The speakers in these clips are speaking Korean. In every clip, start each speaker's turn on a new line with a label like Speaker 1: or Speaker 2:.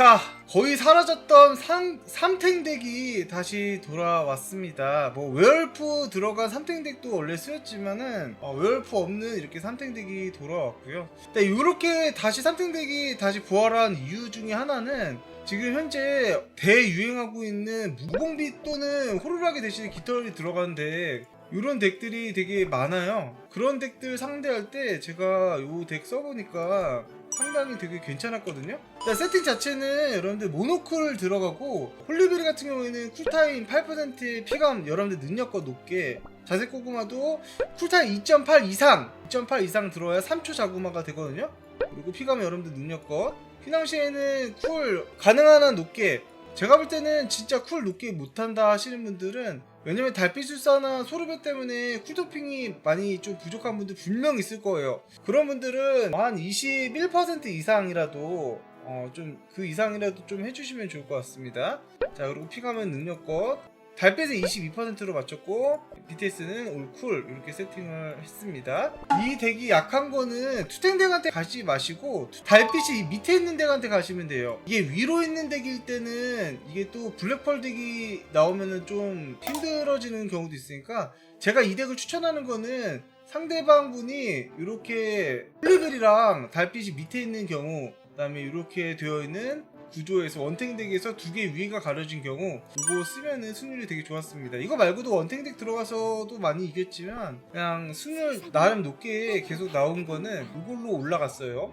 Speaker 1: 자, 거의 사라졌던 삼, 삼탱덱이 다시 돌아왔습니다. 뭐, 웨얼프 들어간 삼탱덱도 원래 쓰였지만은, 어, 웨얼프 없는 이렇게 삼탱덱이 돌아왔고요. 근데 이렇게 다시 삼탱덱이 다시 부활한 이유 중에 하나는, 지금 현재 대유행하고 있는 무공비 또는 호루라기 대신에 깃털이 들어간 덱, 이런 덱들이 되게 많아요. 그런 덱들 상대할 때 제가 이덱 써보니까 상당히 되게 괜찮았거든요. 일단 세팅 자체는 여러분들 모노쿨 들어가고 홀리베리 같은 경우에는 쿨타임 8%의 피감 여러분들 능력과 높게 자색 고구마도 쿨타임 2.8 이상 2.8 이상 들어야 3초 자구마가 되거든요. 그리고 피감 여러분들 능력껏 피낭시에는 쿨 가능한 한 높게 제가 볼 때는 진짜 쿨 높게 못한다 하시는 분들은 왜냐면 달빛 술사나 소르베 때문에 쿨도핑이 많이 좀 부족한 분들 분명 있을 거예요. 그런 분들은 한 21% 이상이라도 어, 좀 그 이상이라도 좀 해주시면 좋을 것 같습니다. 자 그리고 피감은 능력껏 달빛에 22%로 맞췄고 BTS는 올쿨 이렇게 세팅을 했습니다. 이 덱이 약한 거는 투탱덱한테 가지 마시고 달빛이 이 밑에 있는 덱한테 가시면 돼요. 이게 위로 있는 덱일 때는 이게 또 블랙펄 덱이 나오면은 좀 힘들어지는 경우도 있으니까 제가 이 덱을 추천하는 거는 상대방 분이 이렇게 홀리글이랑 달빛이 밑에 있는 경우 그 다음에 이렇게 되어 있는 구조에서 원탱 덱에서 두개 위가 가려진 경우 이거 쓰면은 승률이 되게 좋았습니다. 이거 말고도 원탱 덱 들어가서도 많이 이겼지만 그냥 승률 나름 높게 계속 나온 거는 이걸로 올라갔어요.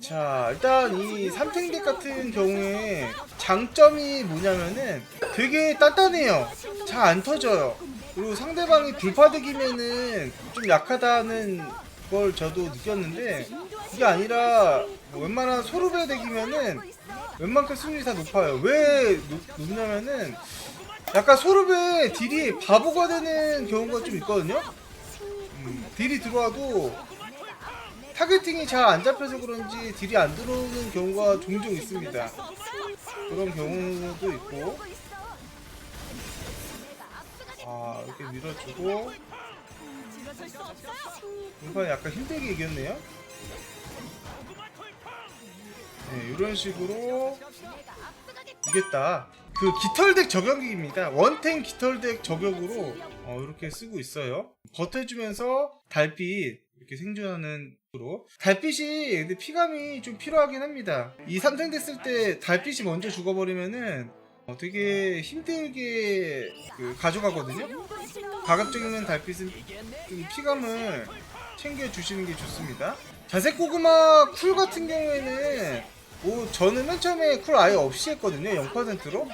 Speaker 1: 자 일단 이 삼탱덱 같은 경우에 장점이 뭐냐면은 되게 단단해요. 잘 안 터져요. 그리고 상대방이 불파덱이면은 좀 약하다는 걸 저도 느꼈는데 이게 아니라 뭐 웬만한 소르베 덱이면은 웬만큼 승률이 다 높아요. 왜 높, 높냐면은 약간 소르베 딜이 바보가 되는 경우가 좀 있거든요. 음, 딜이 들어와도 타겟팅이 잘 안 잡혀서 그런지 딜이 안 들어오는 경우가 종종 있습니다. 그런 경우도 있고 아 이렇게 밀어주고 이번 약간 힘들게 이겼네요. 네, 이런 식으로 이겼다. 그 깃털덱 저격기입니다. 원탱 깃털덱 저격으로 어, 이렇게 쓰고 있어요. 버텨주면서 달빛 이렇게 생존하는 으로 달빛이 근데 피감이 좀 필요하긴 합니다. 이 삼탱덱 쓸때 달빛이 먼저 죽어버리면은 어, 되게 힘들게 그 가져가거든요. 가급적이면 달빛은 좀 피감을 챙겨 주시는 게 좋습니다. 자색 고구마 쿨 같은 경우에는 뭐 저는 맨 처음에 쿨 아예 없이 했거든요. 0%로.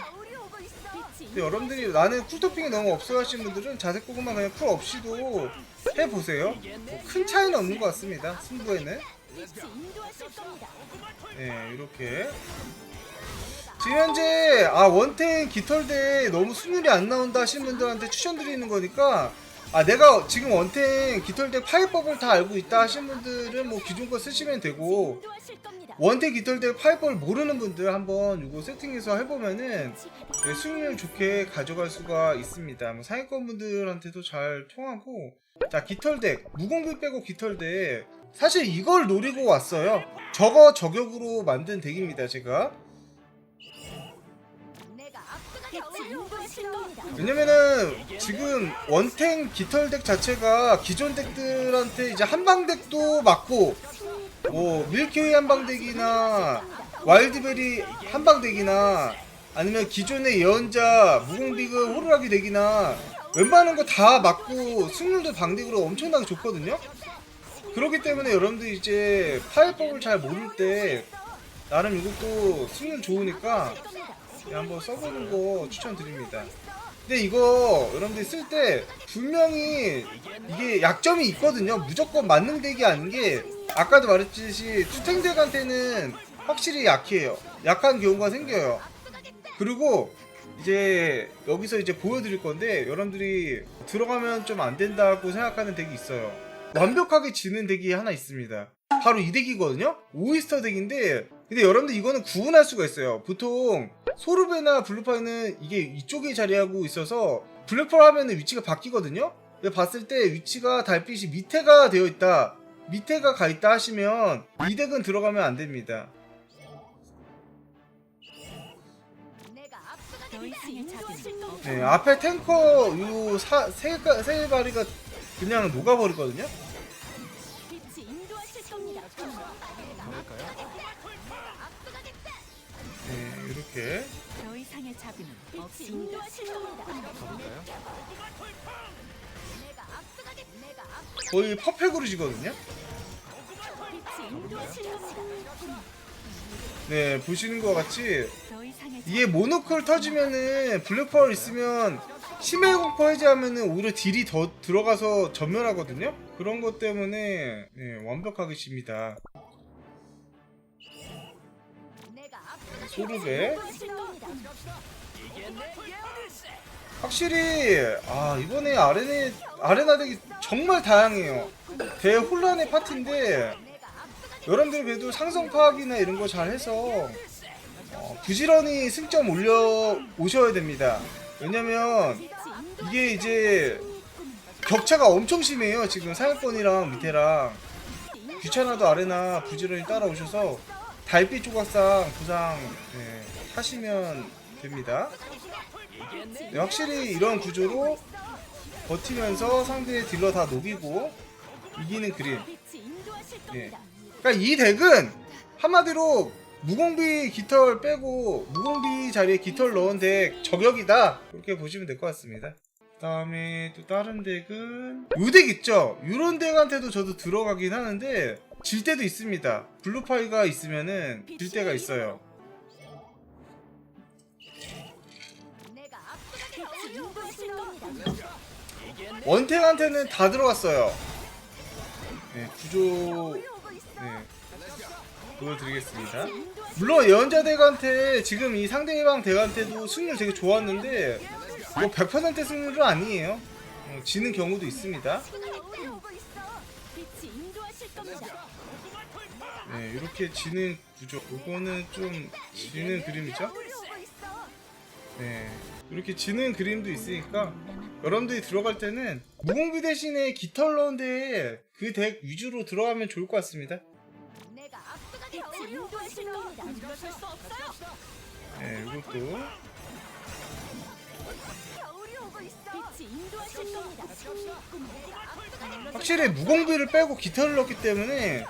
Speaker 1: 근데 여러분들이 나는 쿨 토핑이 너무 없어 하시는 분들은 자색 고구마 그냥 쿨 없이도 해보세요. 뭐 큰 차이는 없는 것 같습니다. 승부에는. 네, 이렇게. 지금 현재 아 원탱 깃털대 너무 승률이 안 나온다 하시는 분들한테 추천드리는 거니까 아 내가 지금 원탱 깃털대 파이법을 다 알고 있다 하시는 분들은 뭐 기존 거 쓰시면 되고 원탱 깃털대 파이법을 모르는 분들 한번 이거 세팅해서 해보면은 네, 수익률 좋게 가져갈 수가 있습니다. 뭐 상위권 분들한테도 잘 통하고 자 깃털덱 무공비 빼고 깃털덱 사실 이걸 노리고 왔어요. 저거 저격으로 만든 덱입니다. 제가 왜냐면은 지금 원탱 깃털 덱 자체가 기존 덱들한테 이제 한방 덱도 맞고 뭐 밀키웨이 한방 덱이나 와일드베리 한방 덱이나 아니면 기존의 예언자 무공비그 호루라기 덱이나 웬만한 거 다 맞고 승률도 방덱으로 엄청나게 좋거든요? 그렇기 때문에 여러분들 이제 파이법을 잘 모를 때 나름 이것도 승률 좋으니까 네, 한번 써보는 거 추천드립니다. 근데 이거 여러분들 쓸 때 분명히 이게 약점이 있거든요. 무조건 만능 덱이 아닌 게 아까도 말했듯이 투탱 덱한테는 확실히 약해요. 약한 경우가 생겨요. 그리고 이제 여기서 이제 보여드릴 건데 여러분들이 들어가면 좀 안 된다고 생각하는 덱이 있어요. 완벽하게 지는 덱이 하나 있습니다. 바로 이 덱이거든요. 오이스터 덱인데 근데 여러분들 이거는 구분할 수가 있어요. 보통 소르베나 블루파이는 이게 이쪽에 자리하고 있어서 블루펄 하면 위치가 바뀌거든요. 봤을 때 위치가 달빛이 밑에가 되어 있다. 밑에가 가 있다 하시면 이 덱은 들어가면 안 됩니다. 네, 앞에 탱커 요세 세 마리가 그냥 녹아버리거든요. 네, 이렇게
Speaker 2: 더 이상의 자비는 인도하실 겁니다.
Speaker 1: 거의 퍼펙으로 지거든요. 네, 보시는 것 같이 이게 모노클 터지면은 블랙펄 있으면 심해 공포 해제하면은 오히려 딜이 더 들어가서 전멸하거든요. 그런 것 때문에 네, 완벽하게 집니다.
Speaker 2: 겁니다.
Speaker 1: 확실히 아 이번에 아레네 아레나 덱이 정말 다양해요. 대혼란의 파티인데 여러분들 그래도 상성 파악이나 이런 거 잘 해서 어, 부지런히 승점 올려 오셔야 됩니다. 왜냐면 이게 이제 격차가 엄청 심해요. 지금 사냥권이랑 밑에랑 귀찮아도 아레나 부지런히 따라오셔서 달빛 조각상 부상 네, 하시면 됩니다. 네, 확실히 이런 구조로 버티면서 상대의 딜러 다 녹이고 이기는 그림. 예.
Speaker 2: 겁니다.
Speaker 1: 그러니까 이 덱은 한마디로 무공비 깃털 빼고 무공비 자리에 깃털 넣은 덱 저격이다 그렇게 보시면 될 것 같습니다. 그다음에 또 다른 덱은 요 덱 있죠. 요런 덱한테도 저도 들어가긴 하는데 질 때도 있습니다. 블루파이가 있으면은 질 때가 있어요. 원탱한테는 다 들어갔어요. 네, 구조 네, 보여드리겠습니다. 물론 예언자 덱한테 지금 이 상대방 덱한테도 승률 되게 좋았는데 뭐 100% 승률은 아니에요. 어, 지는 경우도 있습니다. 네, 이렇게 지는 구조. 이거는 좀 지는 그림이죠? 네, 이렇게 지는 그림도 있으니까 여러분들이 들어갈 때는 무공비 대신에 깃털 넣은데 그덱 위주로 들어가면 좋을 것 같습니다. 네, 이것도. 확실히 무공비를 빼고 깃털을 넣기 때문에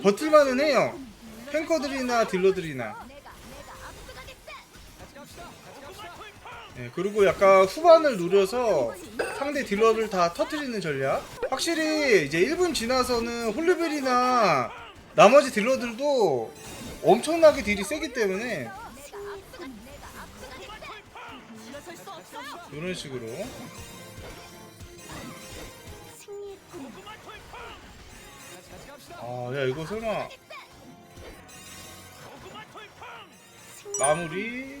Speaker 1: 버틸만은 해요. 탱커들이나 딜러들이나. 네, 그리고 약간 후반을 노려서 상대 딜러를 다 터트리는 전략. 확실히 이제 1분 지나서는 홀리벨이나 나머지 딜러들도 엄청나게 딜이 세기 때문에. 이런 식으로 야 이거 설마 마무리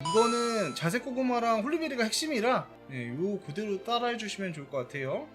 Speaker 1: 이거는 자색 고구마랑 홀리베리가 핵심이라 네, 요 그대로 따라해 주시면 좋을 것 같아요.